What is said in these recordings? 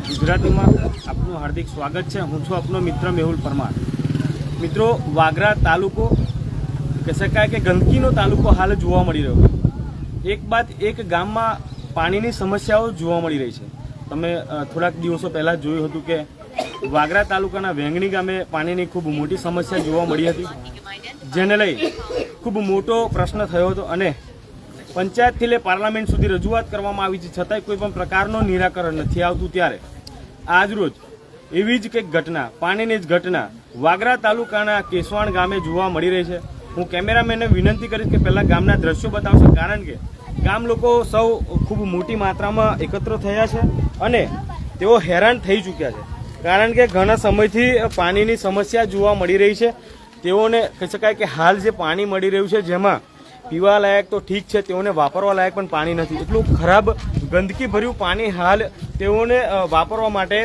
ગુજરાતીમાં આપનું હાર્દિક સ્વાગત છે. હું છું આપનો મિત્ર મેહુલ પરમાર. મિત્રો, વાગરા તાલુકો કહી શકાય કે ગંદકીનો તાલુકો હાલ જોવા મળી રહ્યો એક બાદ એક ગામમાં પાણીની સમસ્યાઓ જોવા મળી રહી છે. તમે થોડાક દિવસો પહેલાં જોયું હતું કે વાગરા તાલુકાના વેંગણી ગામે પાણીની ખૂબ મોટી સમસ્યા જોવા મળી હતી. જેને લઈ ખૂબ મોટો પ્રશ્ન થયો હતો અને પંચાયતથી લે પાર્લામેન્ટ સુધી રજૂઆત કરવામાં આવી છે. છતાંય કોઈ પણ પ્રકારનો નિરાકરણ નથી આવતું ત્યારે. આજરોજ એવી જ કંઈક ઘટના, પાણીની જ ઘટના વાગરા તાલુકાના કેસવાણ ગામે જોવા મળી રહી છે. હું કેમેરામેનને વિનંતી કરીશ કે પહેલાં ગામના દ્રશ્યો બતાવશે, કારણ કે ગામ લોકો સૌ ખૂબ મોટી માત્રામાં એકત્ર થયા છે અને તેઓ હેરાન થઈ ચૂક્યા છે. કારણ કે ઘણા સમયથી પાણીની સમસ્યા જોવા મળી રહી છે. તેઓને કહી શકાય કે હાલ જે પાણી મળી રહ્યું છે, જેમાં પીવા લાયક તો ઠીક છે, તેઓને વાપરવા લાયક પણ પાણી નથી. એટલું ખરાબ ગંદકી ભર્યું પાણી હાલ તેઓને વાપરવા માટે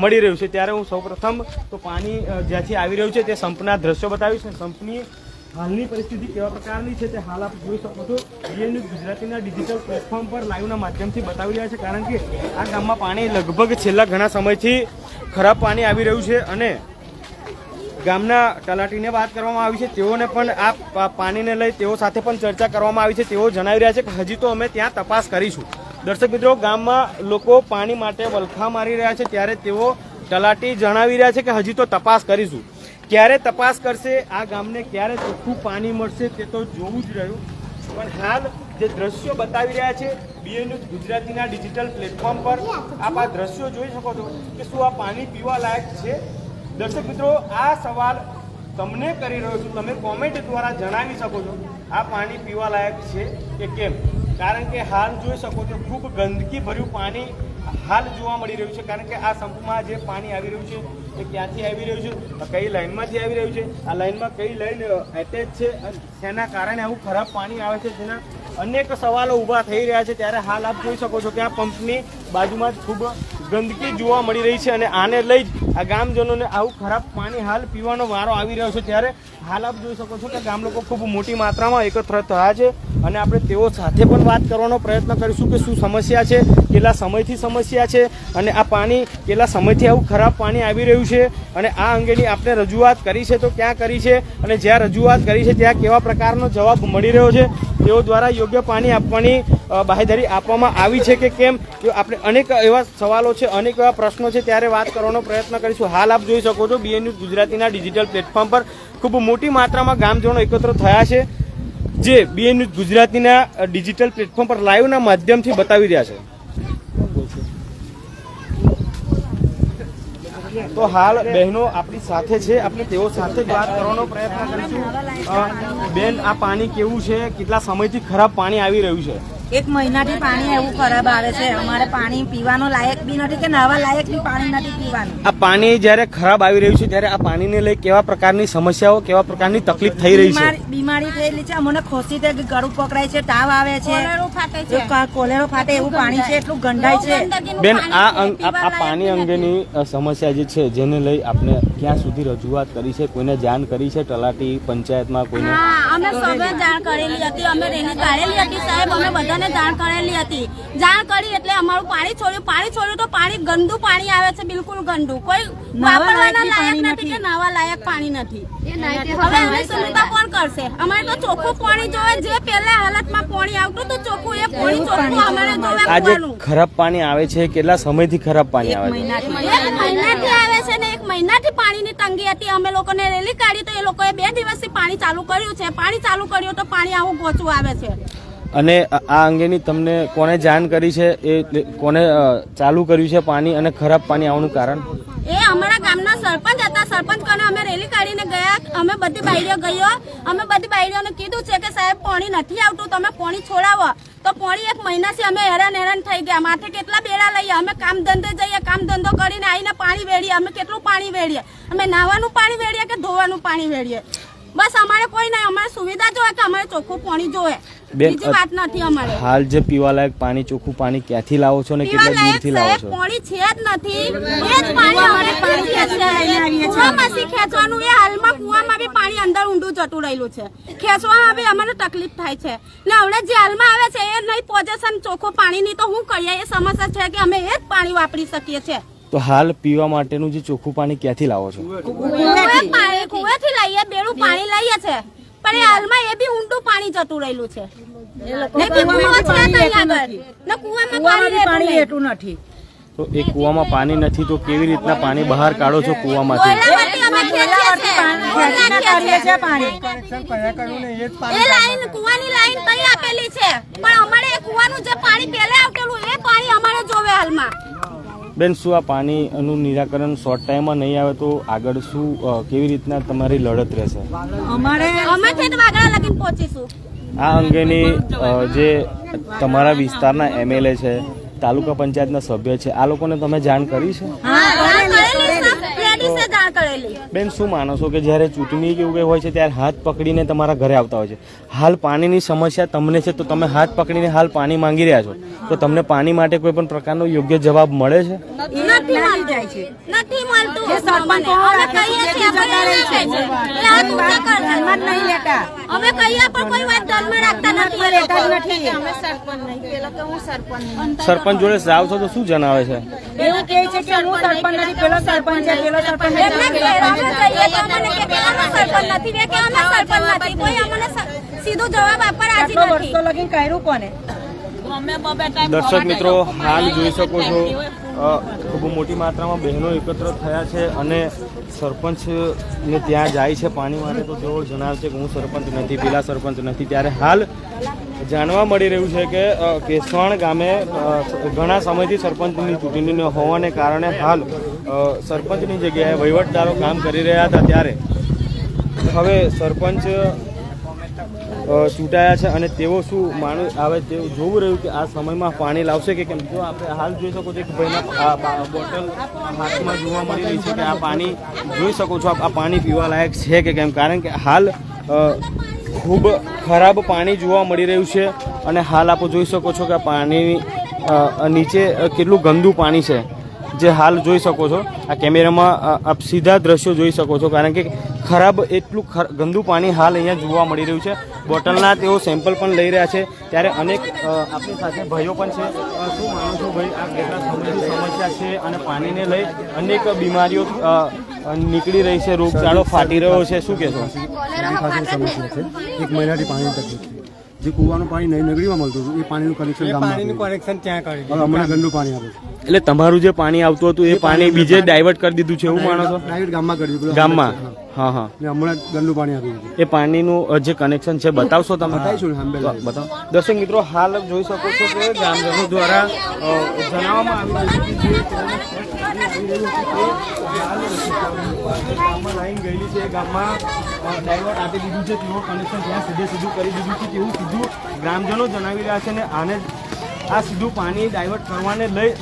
મળી રહ્યું છે. ત્યારે હું સૌપ્રથમ તો પાણી જ્યાંથી આવી રહ્યું છે તે સંપના દ્રશ્યો બતાવીશ અને સંપની હાલની પરિસ્થિતિ કેવા પ્રકારની છે તે હાલ આપ જોઈ શકો છો. ડીએન ગુજરાતીના ડિજિટલ પ્લેટફોર્મ પર લાઈવના માધ્યમથી બતાવી રહ્યા છે. કારણ કે આ ગામમાં પાણી લગભગ છેલ્લા ઘણા સમયથી ખરાબ પાણી આવી રહ્યું છે અને ગામના તલાટીને વાત કરવામાં આવી છે. તેઓને પણ આ પાણીને લઈ તેઓ સાથે પણ ચર્ચા કરવામાં આવી છે. તેઓ જણાવી રહ્યા છે કે હજી તો અમે ત્યાં તપાસ કરીશું. દર્શક મિત્રો, ગામમાં લોકો પાણી માટે વલખા મારી રહ્યા છે. ત્યારે તેઓ તલાટી જણાવી રહ્યા છે કે હજી તો તપાસ કરીશું. ક્યારે તપાસ કરશે? આ ગામને ક્યારે ચોખ્ખું પાણી મળશે તે તો જોવું જ રહ્યું. પણ હાલ જે દ્રશ્યો બતાવી રહ્યા છે બીએ ન્યૂઝ ગુજરાતીના ડિજિટલ પ્લેટફોર્મ પર, આપ આ દ્રશ્યો જોઈ શકો છો કે શું આ પાણી પીવા લાયક છે? દર્શક મિત્રો, આ સવાલ તમને કરી રહ્યો છું. તમે કોમેન્ટ દ્વારા જણાવી શકો છો, આ પાણી પીવા લાયક છે કે કેમ? કારણ કે હાલ જોઈ શકો છો, ખૂબ ગંદકી ભર્યું પાણી હાલ જોવા મળી રહ્યું છે. કારણ કે આ સંપમાં જે પાણી આવી રહ્યું છે, એ ક્યાંથી આવી રહ્યું છે? કઈ લાઇનમાંથી આવી રહ્યું છે? આ લાઇનમાં કઈ લાઈન એટેચ છે? શેના કારણે આવું ખરાબ પાણી આવે છે? જેના અનેક સવાલો ઊભા થઈ રહ્યા છે. ત્યારે હાલ આપ જોઈ શકો છો કે આ પંપની બાજુમાં જ ખૂબ ગંદકી જોવા મળી રહી છે અને આને લઈ જ આ ગામજનોને આવું ખરાબ પાણી હાલ પીવાનો વારો આવી રહ્યો છે. ત્યારે હાલ આપ જોઈ શકો છો કે ગામ લોકો ખૂબ મોટી માત્રામાં એકત્ર થયા છે અને આપણે તેઓ સાથે પણ વાત કરવાનો પ્રયત્ન કરીશું કે શું સમસ્યા છે, કેટલા સમયથી સમસ્યા છે અને આ પાણી કેટલા સમયથી આવું ખરાબ પાણી આવી રહ્યું છે અને આ અંગેની આપણે રજૂઆત કરી છે તો ક્યાં કરી છે અને જ્યાં રજૂઆત કરી છે ત્યાં કેવા પ્રકારનો જવાબ મળી રહ્યો છે તેઓ દ્વારા યોગ્ય પાણી આપવાની બાહેધારી આપવામાં આવી છે કે કેમ? આપણે અનેક એવા સવાલો છે, અનેક એવા પ્રશ્નો છે, ત્યારે વાત કરવાનો પ્રયત્ન કરીશું. હાલ આપ જોઈ શકો છો બીએન ન્યૂઝ ગુજરાતીના ડિજિટલ પ્લેટફોર્મ પર ખૂબ મોટી માત્રામાં ગામજનો એકત્ર થયા છે, જે બીએન ન્યૂઝ ગુજરાતીના ડિજિટલ પ્લેટફોર્મ પર લાઈવના માધ્યમથી બતાવી રહ્યા છે. તો હાલ બહેનો આપણી સાથે છે. આપણે તેઓ સાથે જ વાત કરવાનો પ્રયત્ન કરીશું. બેન, આ પાણી કેવું છે? કેટલા સમયથી ખરાબ પાણી આવી રહ્યું છે? એક મહિનાથી પાણી એવું ખરાબ આવે છે. અમારે પાણી પીવાનું લાયક બી નથી કે નાવા લાયક બી પાણી નથી પીવાનું. આ પાણી જ્યારે ખરાબ આવી રહ્યું છે ત્યારે આ પાણીને લઈ કેવા પ્રકારની સમસ્યાઓ કેવા પ્રકારની તકલીફ થઈ રહી છે? બીમારી બીમારી થયેલી છે. અમને ખોસી તે ગળું પકડાય છે તાવ આવે છે. કોલેરો ફાટે એવું પાણી છે એટલું ગંધાય છે. બેન આ આ પાણી અંગેની સમસ્યા જે છે જેને લઈ આપણે ક્યાં સુધી રજૂઆત કરી છે કોઈને જાણ કરી છે તલાટી પંચાયતમાં કોઈને? અમે સૌએ જાણ કરેલી હતી અમે રેલી કાઢેલી હતી સાહેબ અમે બધાને જાણ કરેલી હતી. જાણ કરી એટલે અમારું પાણી છોડ્યું. પાણી છોડ્યું તો પાણી ગંદુ પાણી આવે છે બિલકુલ ગંદુ. કોઈ વાપરવાના લાયક નથી કે નાવા લાયક પાણી નથી. હવે અમે સુવિધા કોણ કરશે? અમારે તો ચોખ્ખું પાણી જોવે જે પહેલા હાલતમાં પાણી આવતું તો ચોખ્ખું એ પાણી ચોખ્ખું અમારે જોવે આજે ખરાબ પાણી આવે છે કેટલા સમયથી ખરાબ પાણી આવે છે? એક મહિનાથી આવે છે ને એક મહિનાથી પાણીની તંગી હતી. અમે લોકોને રેલી કાઢી તો એ લોકોએ બે દિવસથી પાણી ચાલુ કર્યું છે. પાણી ચાલુ કર્યું તો પાણી આવું ગોચું આવે છે. અને આ અંગેની તમને કોને જાણ કરી છે? એ કોને ચાલુ કર્યું છે પાણી અને ખરાબ પાણી આવવાનું કારણ? એ અમારા ગામના સરપંચ હતા. સરપંચ કને અમે રેલી કાઢીને ગયા. અમે બધી બાયડીઓ ગયો. અમે બધી બાયડીઓને કીધું છે કે સાહેબ, પાણી નથી આવતું. તમે પાણી છોડાવો. તો પાણી એક મહિનાથી અમે હેરાન હેરાન થઈ ગયા. માથે કેટલા બેડા લઈએ? અમે કામ ધંધે જઈએ, કામ ધંધો કરીને આવીને પાણી વેડીએ. અમે કેટલું પાણી વેડીએ? અમે નાવાનું પાણી વેડીએ કે ધોવાનું પાણી વેડીએ? બસ અમારે કોઈ નહીં. અમારે સુવિધા જોવે કે અમારે ચોખ્ખું પાણી જોવે. બેન, બીજી વાત નથી અમારે. હાલ જે પીવાલાયક પાણી ચોખ્ખું પાણી ક્યાંથી લાવો છો ને કેટલા દૂરથી લાવો છો? પાણી છે જ નથી. એ જ પાણી અમે પાણી ખેંચીએ ખેંચવાનું? એ હાલમાં કુવામાં બી પાણી અંદર ઊંડું જતું રહેલું છે. ખેંચવામાં બી અમને તકલીફ થાય છે. ને હમણે જે હાલમાં આવે છે એ નહીં પોઝેશન ચોખ્ખું પાણીની તો શું કરીએ? એ સમસ્યા છે કે અમે એ જ પાણી વાપરી શકીએ છીએ. તો હાલ પીવા માટેનું જે ચોખ્ખું પાણી ક્યાંથી લાવો છો? કુવેથી લઈએ બેડું પાણી લઈએ છે. પણ એ હાલમાં એ બી ઊંડું પાણી જતું રહેલું છે. પાણી એટલું નથી. તો એ કૂવામાં પાણી નથી તો કેવી રીતના પાણી બહાર કાઢો છો કુવામાંથી? એ લાઈન કૂવાની આપેલી છે. પણ અમારે કૂવાનું જે પાણી એ પાણી અમારે જોવે હાલમાં. બેન શું આ પાણીનું નિરાકરણ શોર્ટ ટાઈમમાં નહીં આવે તો આગળ શું કેવી રીતના તમારી લડત રહેશે? આ અંગેની જે તમારા વિસ્તારના એમએલએ છે તાલુકા પંચાયતના સભ્ય છે આ લોકોને તમે જાણ કરી છે બેન શું માનો છો કે જ્યારે ચૂંટણી કે એવું કંઈ હોય છે ત્યારે હાથ પકડીને તમારા ઘરે આવતા હોય છે? હાલ પાણીની સમસ્યા તમને છે તો તમે હાથ પકડીને હાલ પાણી માંગી રહ્યા છો. તો તમને પાણી માટે કોઈ પણ પ્રકારનો યોગ્ય જવાબ મળે છે? અમે કહીએ પણ કોઈ વાત ધ્યાનમાં રાખતા સરપંચ જોડે જાવ છો તો શું જણાવે છે? એવું કે છે કે હું સરપંચ નથી પેલો સરપંચ છે પેલો સરપંચ દર્શક મિત્રો હાલ જોઈ શકો છો. ખૂબ મોટી માત્રામાં બહેનો એકત્ર થયા છે અને સરપંચને ત્યાં જાય છે પાણી માટે. તો તેઓ જણાવે છે કે હું સરપંચ નથી, પેલા સરપંચ નથી. ત્યારે હાલ જાણવા મળી રહ્યું છે કે કેસવણ ગામે ઘણા સમયથી સરપંચની ચૂંટણી હોવાને કારણે હાલ સરપંચની જગ્યાએ વહીવટદારો કામ કરી રહ્યા હતા ત્યારે. હવે સરપંચ ચૂંટાયા છે અને તેઓ શું માણસ આવે તેવું જોવું રહ્યું કે આ સમયમાં પાણી લાવશે કે કેમ? જો આપણે હાલ જોઈ શકો છો કે ભાઈના બોટલ હાથમાં જોવા મળી રહી છે કે આ પાણી જોઈ શકો છો આ પાણી પીવા લાયક છે કે કેમ? કારણ કે હાલ ખૂબ ખરાબ પાણી જોવા મળી રહ્યું છે અને હાલ આપ જોઈ શકો છો કે આ પાણીની નીચે કેટલું ગંદુ પાણી છે. જે હાલ જોઈ શકો છો, આ કેમેરામાં આપ સીધા દ્રશ્યો જોઈ શકો છો, કારણ કે ખરાબ એટલું ગંદુ પાણી હાલ અહીંયા જોવા મળી રહ્યું છે. બોટલના તેઓ સેમ્પલ પણ લઈ રહ્યા છે. ત્યારે અનેક આપણી સાથે ભાઈઓ પણ છે. શું માનો છો ભાઈ? આ કેટલા સમસ્યા છે અને પાણીને લઈ અનેક બીમારીઓ નીકળી રહી છે, રોગચાળો ફાટી રહ્યો છે. શું કહેશો? સમસ્યા છે. એક મહિનાથી પાણીની તકલીફ છે. જે કૂવાનું પાણી નહીં નગરીમાં મળતું હતું. એ પાણીનું કનેક્શન પાણીનું કનેક્શન ત્યાં કરી હવે હમણાં ગંદુ પાણી આવે છે. એટલે તમારું જે પાણી આવતું હતું એ પાણી બીજે ડાયવર્ટ કરી દીધું છે એવું માણો છો? ડાયવર્ટ ગામમાં કરી દીધું. ગામમાં? હા. હા ને હમણાં ગંદુ પાણી આવી ગયું એ પાણીનું જે કનેક્શન છે બતાવશો તમે? બતાવીશું બતાવો દર્શક મિત્રો હાલ જોઈ શકો છો કે ગ્રામજનો દ્વારા જણાવવામાં ગામમાં લાઈન ગયેલી છે, ગામમાં ડાયવર્ટ આપી દીધું છે, તેઓ કનેક્શન ત્યાં સીધે સીધું કરી દીધું છે તેવું સીધું ગ્રામજનો જણાવી રહ્યા છે ને આને આ સીધું પાણી ડાયવર્ટ કરવાને લઈ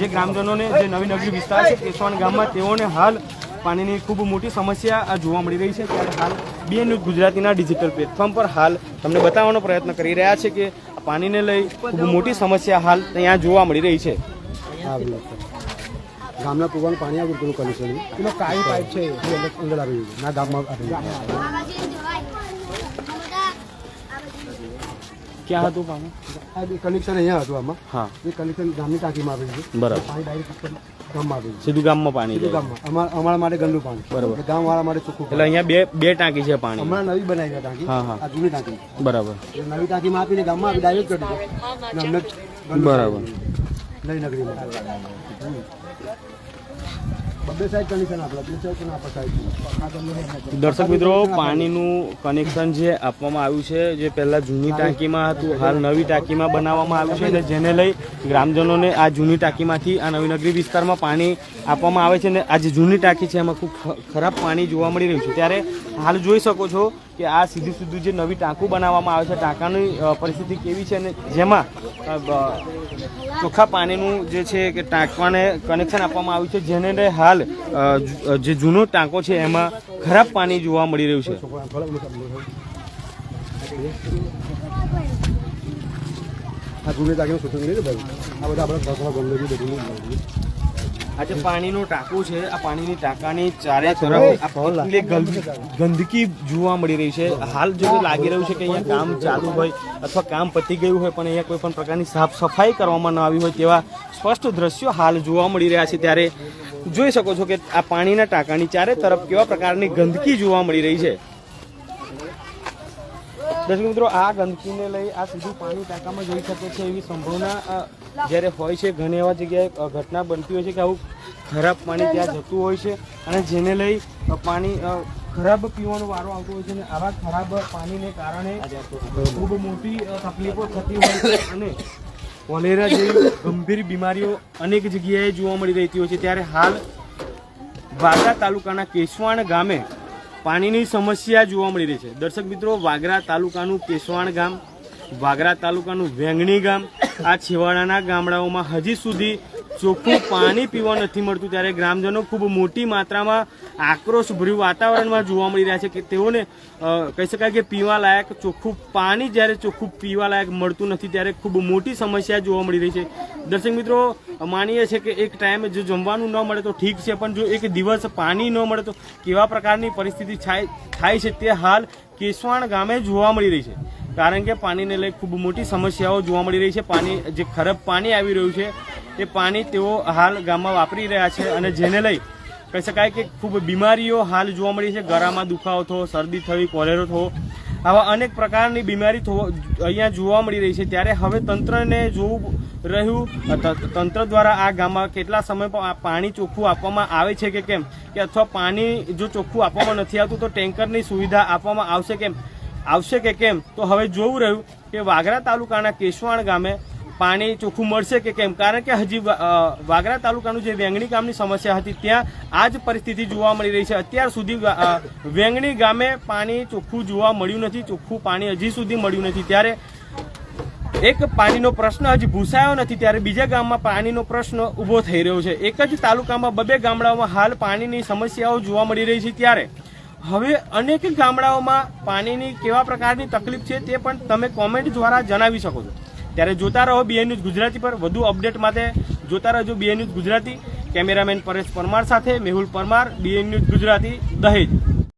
જે ગ્રામજનોને જે નવી નગરી વિસ્તાર છે, કેશવાન ગામમાં તેઓને હાલ પાણીની ખૂબ મોટી સમસ્યા જોવા મળી રહી છે, ત્યારે હાલ બે ન્યૂઝ ગુજરાતીના ડિજિટલ પ્લેટફોર્મ પર હાલ તમને બતાવવાનો પ્રયત્ન કરી રહ્યા છે કે પાણીને લઈ ખૂબ મોટી સમસ્યા હાલ ત્યાં જોવા મળી રહી છે. ગામના કૂવાનું પાણી આવ્યું પેલું કનેક્શન પેલો કાળી પાઇપ છે એ. અંદર અંદર આવી ગયું ના ગામમાં આવી ગયું ક્યાં હતું પાણી? આ કનેક્શન અહીંયા હતું આમાં. હા. એ કનેક્શન ગામની ટાંકીમાં આવી ગયું બરાબર. પાણી ડાયરેક્ટ ગામમાં આવી સીધું ગામમાં પાણી સીધું ગામમાં. અમારા અમારા માટે ગંદુ પાણી. બરાબર. ગામ વાળા માટે ચોખ્ખું એટલે અહીંયા બે બે ટાંકી છે પાણી. હમણાં નવી બનાવી ટાંકી. હા, હા. આ જૂની ટાંકી. બરાબર. નવી ટાંકીમાં આપીને ગામમાં આવી ડાયરેક્ટ કરી દીધું. ને અમને ગંદુ બરાબર. નવી નગરીમાં બબ્બે સાઈડ કનેક્શન આપણા બે સાઈડ ના પસાય દર્શક મિત્રો પાણીનું કનેક્શન જે આપવામાં આવ્યું છે જે પહેલાં જૂની ટાંકીમાં હતું હાલ નવી ટાંકીમાં બનાવવામાં આવ્યું છે અને જેને લઈ ગ્રામજનોને આ જૂની ટાંકીમાંથી આ નવીનગરી વિસ્તારમાં પાણી આપવામાં આવે છે અને આ જે જૂની ટાંકી છે એમાં ખૂબ ખરાબ પાણી જોવા મળી રહ્યું છે. ત્યારે હાલ જોઈ શકો છો કે આ સીધું સીધું જે નવી ટાંકું બનાવવામાં આવે છે ટાંકાની પરિસ્થિતિ કેવી છે અને જેમાં ચોખ્ખા પાણીનું જે છે કે ટાંકવાને કનેક્શન આપવામાં આવ્યું છે, જેને હાલ જે જૂનો ટાંકો છે એમાં ખરાબ પાણી જોવા મળી રહ્યું છે. આ બધા આપણા ગમલે આ જે પાણીનું ટાંકું છે. આ પાણીની ટાંકાની ચારે તરફ ગંદકી જોવા મળી રહી છે. હાલ જો લાગી રહ્યું છે કે અહીંયા કામ ચાલુ હોય અથવા કામ પતી ગયું હોય પણ અહીંયા કોઈ પણ પ્રકારની સાફ સફાઈ કરવામાં ન આવી હોય તેવા સ્પષ્ટ દ્રશ્યો હાલ જોવા મળી રહ્યા છે. ત્યારે જોઈ શકો છો કે આ પાણીના ટાંકાની ચારે તરફ કેવા પ્રકારની ગંદકી જોવા મળી રહી છે. દર્શક મિત્રો આ ગંદકીને લઈ આ સીધું પાણી ટાંકામાં જઈ શકે છે એવી સંભાવના જ્યારે હોય છે, ઘણી એવા જગ્યાએ ઘટના બનતી હોય છે કે આવું ખરાબ પાણી ત્યાં જતું હોય છે અને જેને લઈ પાણી ખરાબ પીવાનો વારો આવતો હોય છે અને આવા ખરાબ પાણીને કારણે ખૂબ મોટી તકલીફો થતી હોય છે અને કોલેરા જેવી ગંભીર બીમારીઓ અનેક જગ્યાએ જોવા મળી રહેતી હોય છે. ત્યારે હાલ વાગરા તાલુકાના કેશવાણ ગામે પાણીની સમસ્યા જોવા મળી રહી છે. દર્શક મિત્રો, વાગરા તાલુકાનું કેશવાણ ગામ, વાગરા તાલુકાનું વેંગણી ગામ આ છેવાડાના ગામડાઓમાં હજી સુધી ચોખ્ખું પાણી પીવા નથી મળતું. ત્યારે ગ્રામજનો ખૂબ મોટી માત્રામાં આક્રોશભર્યું વાતાવરણમાં જોવા મળી રહ્યા છે કે તેઓને કહી શકાય કે પીવા લાયક ચોખ્ખું પાણી જ્યારે ચોખ્ખું પીવા લાયક મળતું નથી, ત્યારે ખૂબ મોટી સમસ્યા જોવા મળી રહી છે. દર્શક મિત્રો, માનીએ છે કે એક ટાઈમે જો જમવાનું ન મળે તો ઠીક છે, પણ જો એક દિવસ પાણી ન મળે તો કેવા પ્રકારની પરિસ્થિતિ થાય છે તે હાલ કેસવાણ ગામે જોવા મળી રહી છે. કારણ કે પાણીને લઈ ખૂબ મોટી સમસ્યાઓ જોવા મળી રહી છે. પાણી, જે ખરાબ પાણી આવી રહ્યું છે, એ પાણી તેઓ હાલ ગામમાં વાપરી રહ્યા છે અને જેને લઈ કહી શકાય કે ખૂબ બીમારીઓ હાલ જોવા મળી છે. ગળામાં દુખાવો થવો, શરદી થવી, કોલેરો થવો, આવા અનેક પ્રકારની બીમારી થવો, અહીંયા જોવા મળી રહી છે. ત્યારે હવે તંત્રને જોવું રહ્યું તંત્ર દ્વારા આ ગામમાં કેટલા સમય પાણી ચોખ્ખું આપવામાં આવે છે કે કેમ? કે અથવા પાણી જો ચોખ્ખું આપવામાં નથી આવતું તો ટેન્કરની સુવિધા આપવામાં આવશે કેમ? આવશે કે કેમ? તો હવે જોવું રહ્યું કે વાગરા તાલુકાના કેશવાણ ગામે પાણી ચોખ્ખું મળશે કે કેમ? કારણ કે હજી વાગરા તાલુકાનું જે વેંગણી ગામની સમસ્યા હતી, ત્યાં આ જ પરિસ્થિતિ જોવા મળી રહી છે. અત્યાર સુધી વેંગણી ગામે પાણી ચોખ્ખું જોવા મળ્યું નથી, ચોખ્ખું પાણી હજી સુધી મળ્યું નથી. ત્યારે એક પાણીનો પ્રશ્ન હજી ભૂસાયો નથી, ત્યારે બીજા ગામમાં પાણીનો પ્રશ્ન ઊભો થઈ રહ્યો છે. એક જ તાલુકામાં બબે ગામડાઓમાં હાલ પાણીની સમસ્યાઓ જોવા મળી રહી છે. ત્યારે હવે અનેક ગામડાઓમાં પાણીની કેવા પ્રકારની તકલીફ છે તે પણ તમે કોમેન્ટ દ્વારા જણાવી શકો છો. ત્યારે જોતા રહો બીએન ન્યૂઝ ગુજરાતી પર. વધુ અપડેટ માટે જોતા રહેજો BN news Gujarati. Cameraman Paresh Parmar સાથે મેહુલ પરમાર બીએન ન્યૂઝ ગુજરાતી. દહેજ.